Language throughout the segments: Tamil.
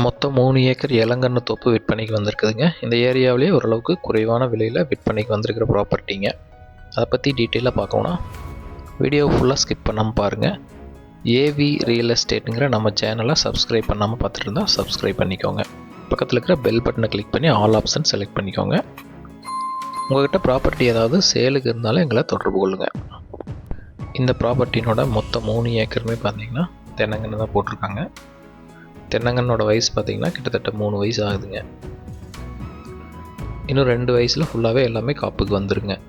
மொத்தம் மூணு ஏக்கர் இளங்கன்று தோப்பு விற்பனைக்கு வந்திருக்குதுங்க. இந்த ஏரியாவிலேயே ஓரளவுக்கு குறைவான விலையில் விற்பனைக்கு வந்திருக்கிற ப்ராப்பர்ட்டிங்க அதை பற்றி டீட்டெயிலாக பார்க்கணுன்னா வீடியோ ஃபுல்லாக ஸ்கிப் பண்ணாமல் பாருங்கள் ஏவி ரியல் எஸ்டேட்டுங்கிற நம்ம சேனலை சப்ஸ்கிரைப் பண்ணாமல் பார்த்துட்டு இருந்தால் சப்ஸ்கிரைப் பண்ணிக்கோங்க. பக்கத்தில் இருக்கிற பெல் பட்டனை கிளிக் பண்ணி ஆல் ஆப்ஷன் செலக்ட் பண்ணிக்கோங்க. உங்கள்கிட்ட ப்ராப்பர்ட்டி ஏதாவது சேலுக்கு இருந்தாலும் எங்களை தொடர்பு கொள்ளுங்கள் இந்த ப்ராப்பர்ட்டினோட மொத்தம் மூணு ஏக்கருமே பார்த்தீங்கன்னா தென்னங்கன்று தான் போட்டிருக்காங்க. தென்னங்கன்னோட வயசு பார்த்தீங்கன்னா கிட்டத்தட்ட மூணு வயசு ஆகுதுங்க. இன்னும் ரெண்டு வயசில் ஃபுல்லாகவே எல்லாமே காப்புக்கு வந்துருங்க.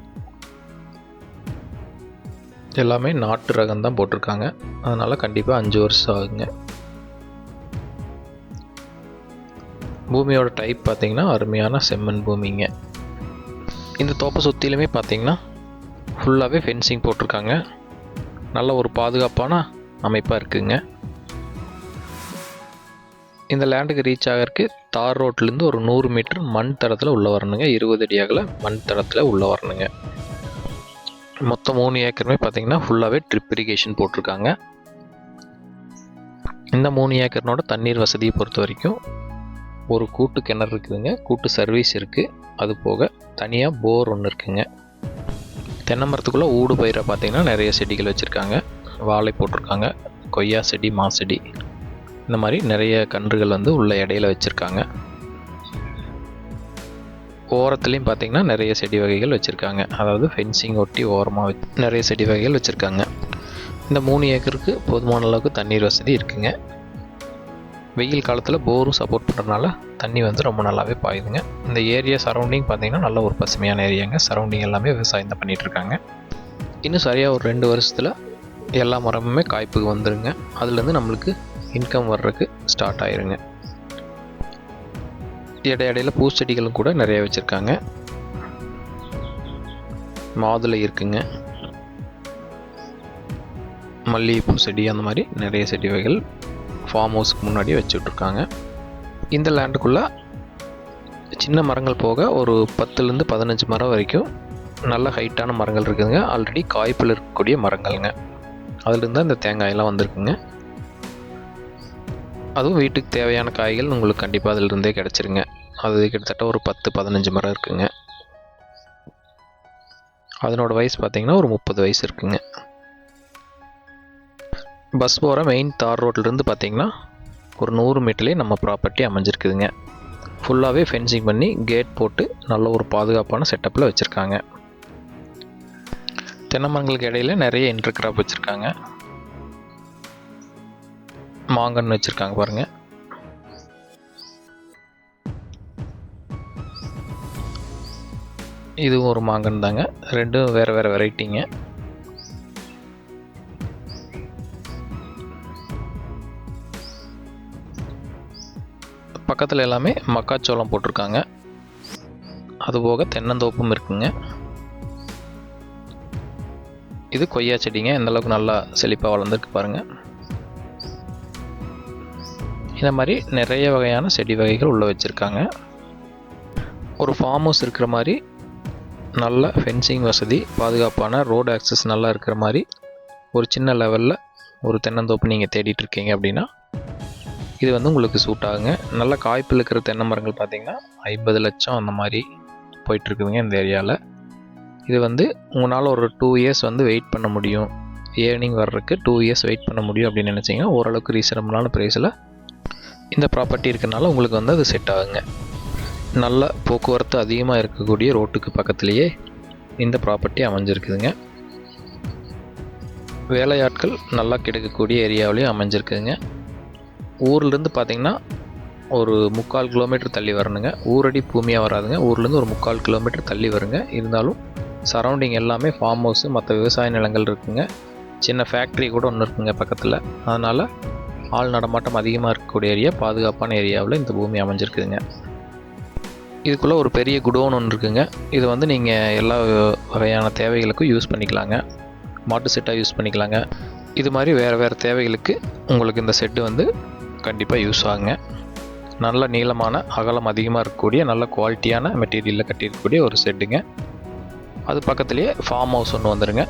எல்லாமே நாட்டு ரகம் தான் போட்டிருக்காங்க. அதனால் கண்டிப்பாக அஞ்சு வருஷம் ஆகுங்க. பூமியோட டைப் பார்த்திங்கன்னா அருமையான செம்மண் பூமிங்க. இந்த தோப்பை சுற்றிலுமே பார்த்தீங்கன்னா ஃபுல்லாகவே ஃபென்சிங் போட்டிருக்காங்க. நல்ல ஒரு பாதுகாப்பான அமைப்பாக இருக்குங்க. இந்த லேண்டுக்கு ரீச் ஆகிறதுக்கு தார் ரோட்லேருந்து ஒரு நூறு மீட்டர் மண் தடத்தில் உள்ளே வரணுங்க. இருபது அடி அகல மண் தடத்தில் உள்ளே வரணுங்க. மொத்தம் மூணு ஏக்கருமே பார்த்தீங்கன்னா ஃபுல்லாகவே ட்ரிப் இரிகேஷன் போட்டிருக்காங்க. இந்த மூணு ஏக்கர்னோட தண்ணீர் வசதியை பொறுத்த வரைக்கும் ஒரு கூட்டு கிணறு இருக்குதுங்க. கூட்டு சர்வீஸ் இருக்குது அது போக தனியாக போர் ஒன்று இருக்குங்க. தென்னை மரத்துக்குள்ளே ஊடு பயிரை பார்த்தீங்கன்னா நிறைய செடிகள் வச்சுருக்காங்க. வாழை போட்டிருக்காங்க. கொய்யா செடி மா செடி இந்த மாதிரி நிறைய கன்றுகள் வந்து உள்ள இடையில வச்சுருக்காங்க. ஓரத்துலேயும் பார்த்தீங்கன்னா நிறைய செடி வகைகள் வச்சுருக்காங்க. அதாவது ஃபென்சிங் ஒட்டி ஓரமாக நிறைய செடி வகைகள் வச்சுருக்காங்க. இந்த மூணு ஏக்கருக்கு போதுமான அளவுக்கு தண்ணீர் வசதி இருக்குங்க. வெயில் காலத்தில் போரும் சப்போர்ட் பண்ணுறதுனால தண்ணி வந்து ரொம்ப நல்லாவே பாயுதுங்க. இந்த ஏரியா சரௌண்டிங் பார்த்தீங்கன்னா நல்ல ஒரு பசுமையான ஏரியாங்க சரௌண்டிங் எல்லாமே விவசாயம் தான் பண்ணிகிட்டு இருக்காங்க. இன்னும் சரியாக ஒரு ரெண்டு வருஷத்தில் எல்லா மரமுமே காய்ப்புக்கு வந்துடுங்க அதுலேருந்து நம்மளுக்கு இன்கம் வர்றதுக்கு ஸ்டார்ட் ஆயிருங்க. இடை பூச்செடிகளும் கூட நிறைய வச்சுருக்காங்க. மாதுளை இருக்குங்க. மல்லிகைப்பூ செடி அந்த மாதிரி நிறைய செடி வகைகள் ஃபார்ம் ஹவுஸ்க்கு முன்னாடியே வச்சுட்ருக்காங்க இந்த லேண்டுக்குள்ளே சின்ன மரங்கள் போக ஒரு பத்துலேருந்து பதினஞ்சு மரம் வரைக்கும் நல்ல ஹைட்டான மரங்கள் இருக்குதுங்க. ஆல்ரெடி காய்ப்பில் இருக்கக்கூடிய மரங்கள்ங்க. அதுலேருந்து தான் இந்த தேங்காயெல்லாம் வந்திருக்குங்க. அதுவும் வீட்டுக்கு தேவையான காய்கள் உங்களுக்கு கண்டிப்பாக அதிலிருந்தே கிடச்சிருங்க. அது கிட்டத்தட்ட ஒரு பத்து பதினஞ்சு மரம் இருக்குங்க. அதனோட வயசு பார்த்தீங்கன்னா ஒரு முப்பது வயசு இருக்குங்க. பஸ் போகிற மெயின் தார் ரோட்லேருந்து பார்த்தீங்கன்னா ஒரு நூறு மீட்டர்லேயே நம்ம ப்ராப்பர்ட்டி அமைஞ்சிருக்குதுங்க. ஃபுல்லாகவே ஃபென்சிங் பண்ணி கேட் போட்டு நல்ல ஒரு பாதுகாப்பான செட்டப்பில் வச்சுருக்காங்க. தென்னை மரங்களுக்கு இடையில நிறைய இன்டர் கிராப் வச்சுருக்காங்க. மாங்கன்னு வச்சுருக்காங்க பாருங்கள் இதுவும் ஒரு மாங்கன் தாங்க. ரெண்டும் வேறு வேறு வெரைட்டிங்க. பக்கத்தில் எல்லாமே மக்காச்சோளம் போட்டிருக்காங்க. அதுபோக தென்னந்தோப்பும் இருக்குங்க. இது கொய்யா செடிங்க. எந்தளவுக்கு நல்லா செழிப்பாக வளர்ந்துருக்கு பாருங்கள் இந்த மாதிரி நிறைய வகையான செடி வகைகள் உள்ளே வச்சுருக்காங்க. ஒரு ஃபார்ம் ஹவுஸ் இருக்கிற மாதிரி நல்ல ஃபென்சிங் வசதி பாதுகாப்பான ரோடு ஆக்சஸ் நல்லா இருக்கிற மாதிரி ஒரு சின்ன லெவலில் ஒரு தென்னந்தோப்பு நீங்கள் தேடிட்டு இருக்கீங்க அப்படின்னா இது வந்து உங்களுக்கு சூட் ஆகுங்க. நல்ல காய்ப்பில் இருக்கிற தென்னை மரங்கள் பார்த்தீங்கன்னா ஐம்பது லட்சம் அந்த மாதிரி போயிட்டுருக்குதுங்க இந்த ஏரியாவில் இது வந்து உங்களால் ஒரு டூ இயர்ஸ் வந்து வெயிட் பண்ண முடியும். ஏர்னிங் வர்றதுக்கு டூ இயர்ஸ் வெயிட் பண்ண முடியும் அப்படின்னு நினச்சிங்கன்னா ஓரளவுக்கு ரீசனபிளான ப்ரைஸில் இந்த ப்ராப்பர்ட்டி இருக்கனால உங்களுக்கு வந்து அது செட் ஆகுங்க. நல்ல போக்குவரத்து அதிகமாக இருக்கக்கூடிய ரோட்டுக்கு பக்கத்துலேயே இந்த ப்ராப்பர்ட்டி அமைஞ்சிருக்குதுங்க. வேலையாட்கள் நல்லா கிடைக்கக்கூடிய ஏரியாவிலையும் அமைஞ்சிருக்குதுங்க. ஊர்லேருந்து பார்த்தீங்கன்னா ஒரு முக்கால் கிலோமீட்டர் தள்ளி வரணுங்க. ஊரடி பூமியாக வராதுங்க. ஊர்லேருந்து ஒரு முக்கால் கிலோமீட்டர் தள்ளி வருங்க. இருந்தாலும் சரௌண்டிங் எல்லாமே ஃபார்ம் ஹவுஸு மற்ற விவசாய நிலங்கள் இருக்குங்க. சின்ன ஃபேக்ட்ரி கூட ஒன்று இருக்குங்க பக்கத்தில். அதனால் ஆள் நடமாட்டம் அதிகமாக இருக்கக்கூடிய ஏரியா பாதுகாப்பான ஏரியாவில் இந்த பூமி அமைஞ்சிருக்குதுங்க. இதுக்குள்ளே ஒரு பெரிய குடோன் ஒன்று இருக்குங்க. இது வந்து நீங்கள் எல்லா வகையான தேவைகளுக்கும் யூஸ் பண்ணிக்கலாங்க. மாட்டு செட்டாக யூஸ் பண்ணிக்கலாங்க. இது மாதிரி வேறு வேறு தேவைகளுக்கு உங்களுக்கு இந்த செட்டு வந்து கண்டிப்பாக யூஸ் ஆகுங்க. நல்ல நீளமான அகலம் அதிகமாக இருக்கக்கூடிய நல்ல குவாலிட்டியான மெட்டீரியலில் கட்டியிருக்கக்கூடிய ஒரு செட்டுங்க. அது பக்கத்துலேயே ஃபார்ம் ஹவுஸ் ஒன்று வந்துடுங்க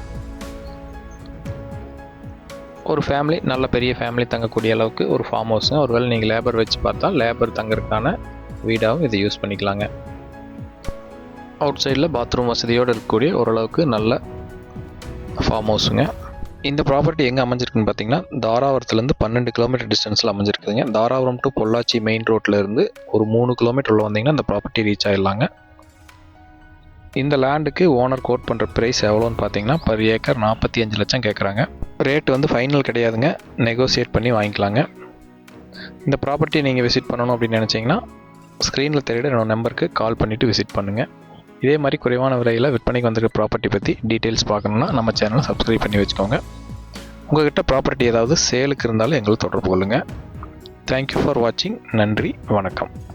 ஒரு ஃபேமிலி நல்ல பெரிய ஃபேமிலி தங்கக்கூடிய அளவுக்கு ஒரு ஃபார்ம் ஹவுஸுங்க ஒருவேளை நீங்கள் லேபர் வச்சு பார்த்தா லேபர் தங்கறதுக்கான வீடாகவும் இதை யூஸ் பண்ணிக்கலாங்க. அவுட் சைடில் பாத்ரூம் வசதியோடு இருக்கக்கூடிய ஓரளவுக்கு நல்ல ஃபார்ம் ஹவுஸுங்க இந்த ப்ராப்பர்ட்டி எங்கே அமைஞ்சிருக்குன்னு பார்த்தீங்கன்னா தாராபுரத்துலேருந்து பன்னெண்டு கிலோமீட்டர் டிஸ்டன்ஸில் அமைஞ்சிருக்குதுங்க. தாராபுரம் டு பொள்ளாச்சி மெயின் ரோட்டில் இருந்து ஒரு மூணு கிலோமீட்டர் உள்ள வந்தீங்கன்னா அந்த ப்ராப்பர்ட்டி ரீச் ஆயிடலாங்க. இந்த லேண்டுக்கு ஓனர் கோட் பண்ணுற ப்ரைஸ் எவ்வளோன்னு பார்த்தீங்கன்னா பர் ஏக்கர் நாற்பத்தி அஞ்சு லட்சம் கேட்குறாங்க ரேட் வந்து ஃபைனல் கிடையாதுங்க. நெகோசியேட் பண்ணி வாங்கிக்கலாங்க. இந்த ப்ராப்பர்ட்டி நீங்கள் விசிட் பண்ணணும் அப்படின்னு நினச்சிங்கன்னா ஸ்க்ரீனில் தெரியுற என்னோட நம்பருக்கு கால் பண்ணிவிட்டு விசிட் பண்ணுங்கள் இதே மாதிரி குறைவான விலையில் விற்பனைக்கு வந்திருக்க ப்ராப்பர்ட்டி பற்றி டீட்டெயில்ஸ் பார்க்கணுன்னா நம்ம சேனலை சப்ஸ்கிரைப் பண்ணி வச்சுக்கோங்க. உங்கள்கிட்ட ப்ராப்பர்ட்டி ஏதாவது சேலுக்கு இருந்தாலும் எங்களை தொடர்பு கொள்ளுங்கள் தேங்க்யூ ஃபார் வாட்சிங் நன்றி. வணக்கம்.